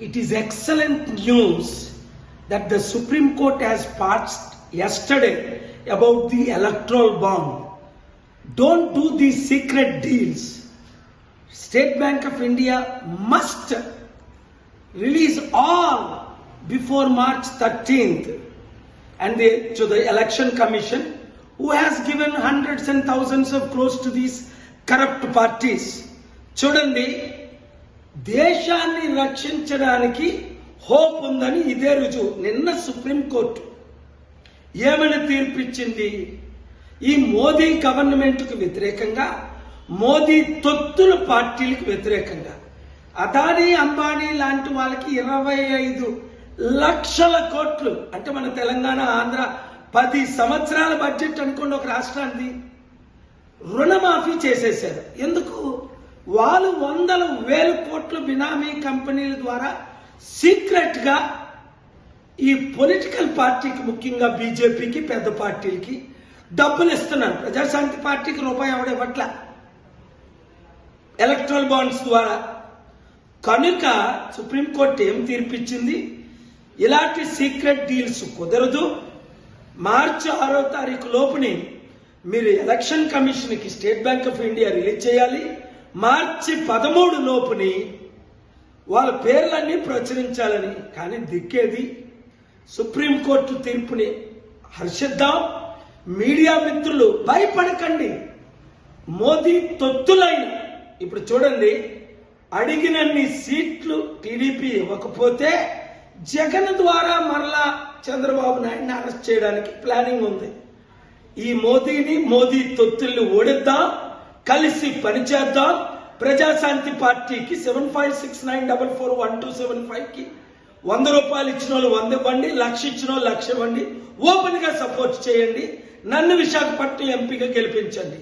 It is excellent news that the Supreme Court has passed yesterday about the electoral bond. Don't do these secret deals. State Bank of India must release all before March 13th and to the election commission who has given hundreds and thousands of crores to these corrupt parties. Chudandi, దేశాన్ని రక్షించడానికి hope ఉందని ఇదే రుజువు. నిన్న supreme court ఏమని తీర్పిచ్చింది? ఈ మోదీ గవర్నమెంట్కు వ్యతిరేకంగా మోదీ తొత్తుల పార్టీలకు వ్యతిరేకంగా. అదానీ అంబానీ లాంటి వాళ్ళకి ఇరవై ఐదు లక్షల కోట్లు అంటే మన తెలంగాణ ఆంధ్ర పది సంవత్సరాల బడ్జెట్ అనుకోండి ఒక రాష్ట్రానికి రుణమాఫీ చేసేశారు. ఎందుకు? వాళ్ళు వందల వేల కోట్లు బినామీ కంపెనీల ద్వారా సీక్రెట్గా ఈ పొలిటికల్ పార్టీకి ముఖ్యంగా బీజేపీకి పెద్ద పార్టీలకి డబ్బులు ఇస్తున్నారు. ప్రజాశాంతి పార్టీకి రూపాయి ఎవడ ఇవ్వట్ల? ఎలక్ట్రల్ బాండ్స్ ద్వారా. కనుక సుప్రీంకోర్టు ఏం తీర్పిచ్చింది? ఇలాంటి సీక్రెట్ డీల్స్ కుదరదు. మార్చి ఆరో తారీఖు లోపుని మీరు ఎలక్షన్ కమిషన్కి State Bank of India release చేయాలి. మార్చి పదమూడు లోపుని వాళ్ళ పేర్లన్నీ ప్రచురించాలని కానీ దిక్కేది సుప్రీంకోర్టు తీర్పుని హర్షిద్దాం. మీడియా మిత్రులు భయపడకండి. మోదీ తొత్తులైన ఇప్పుడు చూడండి అడిగినన్ని సీట్లు టీడీపీ ఇవ్వకపోతే జగన్ ద్వారా మరలా చంద్రబాబు నాయుడిని అరెస్ట్ చేయడానికి ప్లానింగ్ ఉంది. ఈ మోదీని మోదీ తొత్తుల్ని ఓడిద్దాం. కలిసి పనిచేద్దాం. ప్రజాశాంతి పార్టీకి seven five six nine double four one two seven ఫైవ్కి వంద రూపాయలు ఇచ్చిన వాళ్ళు వంద ఇవ్వండి లక్ష ఇచ్చిన వాళ్ళు లక్ష ఇవ్వండి. ఓపెన్గా సపోర్ట్ చేయండి. నన్ను విశాఖపట్నం ఎంపీగా గెలిపించండి.